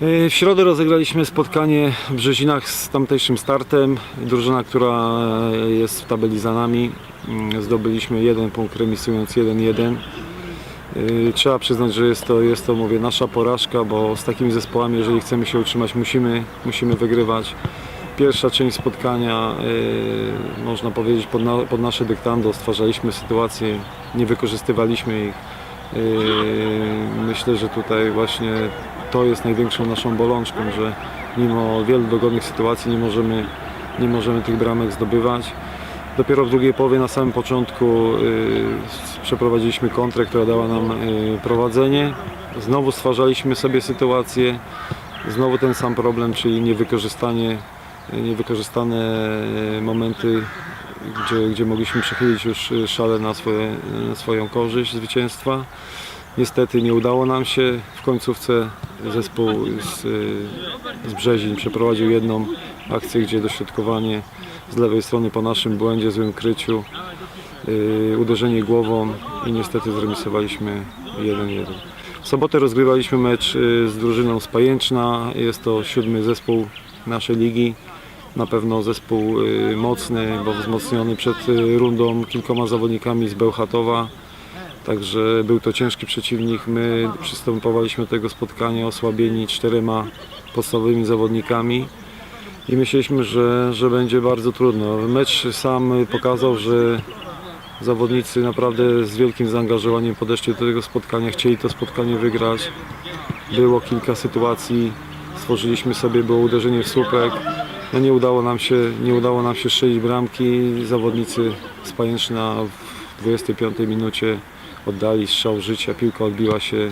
E, W środę rozegraliśmy spotkanie w Brzezinach z tamtejszym startem. Drużyna, która e, jest w tabeli za nami. mm, Zdobyliśmy jeden punkt remisując 1-1. E, Trzeba przyznać, że jest to, jest to mówię, nasza porażka, bo z takimi zespołami, jeżeli chcemy się utrzymać, musimy, musimy wygrywać. Pierwsza część spotkania, można powiedzieć, pod, na, pod nasze dyktando stwarzaliśmy sytuacje, nie wykorzystywaliśmy ich. Myślę, że tutaj właśnie to jest największą naszą bolączką, że mimo wielu dogodnych sytuacji nie możemy, nie możemy tych bramek zdobywać. Dopiero w drugiej połowie, na samym początku y, przeprowadziliśmy kontrę, która dała nam y, prowadzenie. Znowu stwarzaliśmy sobie sytuację, znowu ten sam problem, czyli niewykorzystanie, niewykorzystane y, momenty, gdzie, gdzie mogliśmy przechylić już szale na, swoje, na swoją korzyść zwycięstwa. Niestety nie udało nam się. W końcówce zespół z, z Brzezin przeprowadził jedną akcję, gdzie dośrodkowanie z lewej strony po naszym błędzie, złym kryciu, y, uderzenie głową i niestety zremisowaliśmy 1-1. W sobotę rozgrywaliśmy mecz y, z drużyną z Pajęczna. Jest to siódmy zespół naszej ligi. Na pewno zespół y, mocny, bo wzmocniony przed rundą kilkoma zawodnikami z Bełchatowa. Także był to ciężki przeciwnik. My przystępowaliśmy do tego spotkania osłabieni czterema podstawowymi zawodnikami i myśleliśmy, że, że będzie bardzo trudno. Mecz sam pokazał, że zawodnicy naprawdę z wielkim zaangażowaniem podeszli do tego spotkania, chcieli to spotkanie wygrać. Było kilka sytuacji, stworzyliśmy sobie, było uderzenie w słupek. No nie udało nam się, nie udało nam się strzelić bramki. Zawodnicy z Pajęczna w 25 minucie oddali strzał życia, piłka odbiła się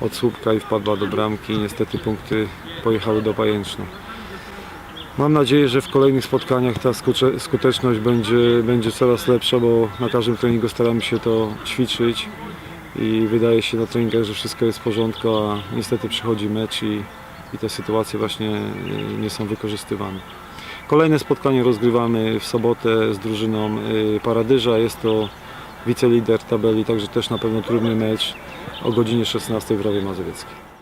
od słupka i wpadła do bramki. Niestety punkty pojechały do Pajęczna. Mam nadzieję, że w kolejnych spotkaniach ta skuteczność będzie, będzie coraz lepsza, bo na każdym treningu staramy się to ćwiczyć i wydaje się na treningach, że wszystko jest w porządku, a niestety przychodzi mecz i, i te sytuacje właśnie y, nie są wykorzystywane. Kolejne spotkanie rozgrywamy w sobotę z drużyną y, Paradyża. Jest to wicelider tabeli, także też na pewno trudny mecz o godzinie 16 w Rawie Mazowieckiej.